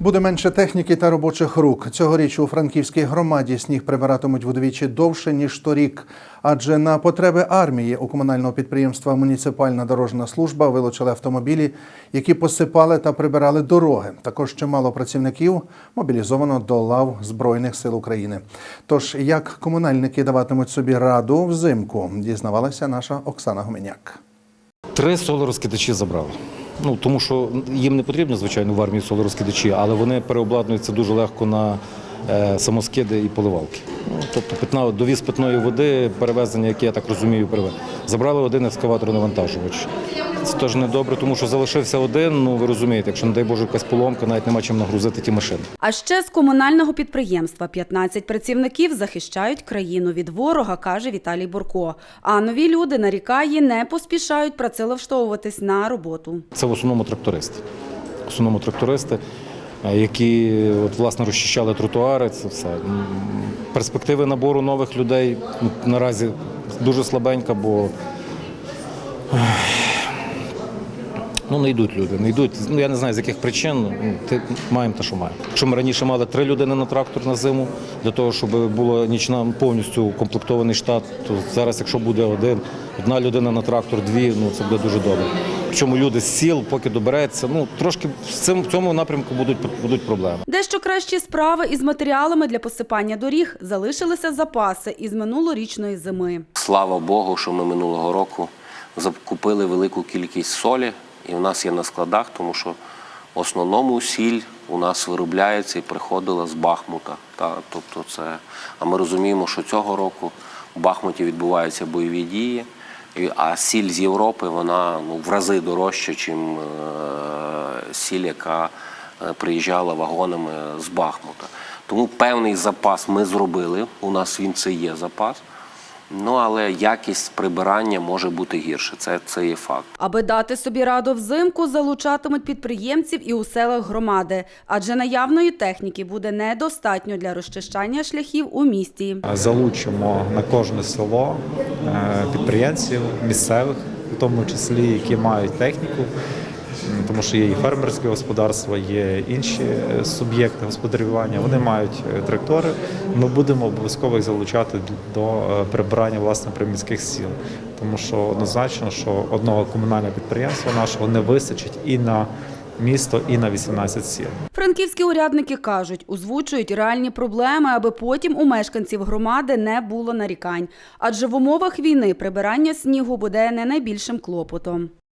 Буде менше техніки та робочих рук. Цьогоріч у франківській громаді сніг прибиратимуть вдвічі довше ніж торік. Адже на потреби армії у комунального підприємства Муніципальна дорожна служба вилучили автомобілі, які посипали та прибирали дороги. Також чимало працівників мобілізовано до лав Збройних сил України. Тож як комунальники даватимуть собі раду взимку, дізнавалася наша Оксана Гуменяк. Три солорозкидачі забрали. Ну тому що їм не потрібно, звичайно, в армії солорозкидачі, але вони переобладнуються дуже легко на е, самоскиди і поливалки. Ну, тобто питна, довіз питної води, перевезення, яке я так розумію, перевез. Забрали один ескаватор навантажувач. Це теж не добре, тому що залишився один. Ну ви розумієте, якщо не дай Боже якась поломка, навіть нема чим нагрузити ті машини. А ще з комунального підприємства 15 працівників захищають країну від ворога, каже Віталій Бурко. А нові люди нарікає, не поспішають працевлаштовуватись на роботу. Це в основному трактористи. В основному трактористи, які от, власне розчищали тротуари. Це все. Перспективи набору нових людей наразі дуже слабенька, бо ну, не йдуть люди. Не йдуть. Ну, я не знаю, з яких причин. Ну, ти, маємо те, що маємо. Якщо ми раніше мали три людини на трактор на зиму, для того, щоб було нічна повністю укомплектований штат, то зараз, якщо буде один, одна людина на трактор, дві, ну це буде дуже добре. Причому люди з сіл, поки добереться, ну трошки в цим в цьому напрямку будуть будуть проблеми. Дещо кращі справи із матеріалами для посипання доріг залишилися запаси із минулорічної зими. Слава Богу, що ми минулого року закупили велику кількість солі, і в нас є на складах, тому що в основному сіль у нас виробляється і приходила з Бахмута. Та, тобто це, а ми розуміємо, що цього року в Бахмуті відбуваються бойові дії, а сіль з Європи вона ну, в рази дорожча, ніж сіль, яка е, приїжджала вагонами з Бахмута. Тому певний запас ми зробили. У нас він це є запас. Ну, але якість прибирання може бути гірше. Це, це є факт. Аби дати собі раду взимку, залучатимуть підприємців і у селах громади, адже наявної техніки буде недостатньо для розчищання шляхів у місті. залучимо на кожне село е, підприємців місцевих, в тому числі, які мають техніку, тому що є і фермерське господарство, є інші е, суб'єкти господарювання. Вони мають е, трактори. Ми будемо обов'язково їх залучати до е, прибирання власне приміських сіл, тому що однозначно, що одного комунального підприємства нашого не вистачить і на місто, і на 18 сіл. Франківські урядники кажуть, озвучують реальні проблеми, аби потім у мешканців громади не було нарікань. Адже в умовах війни прибирання снігу буде не найбільшим клопотом.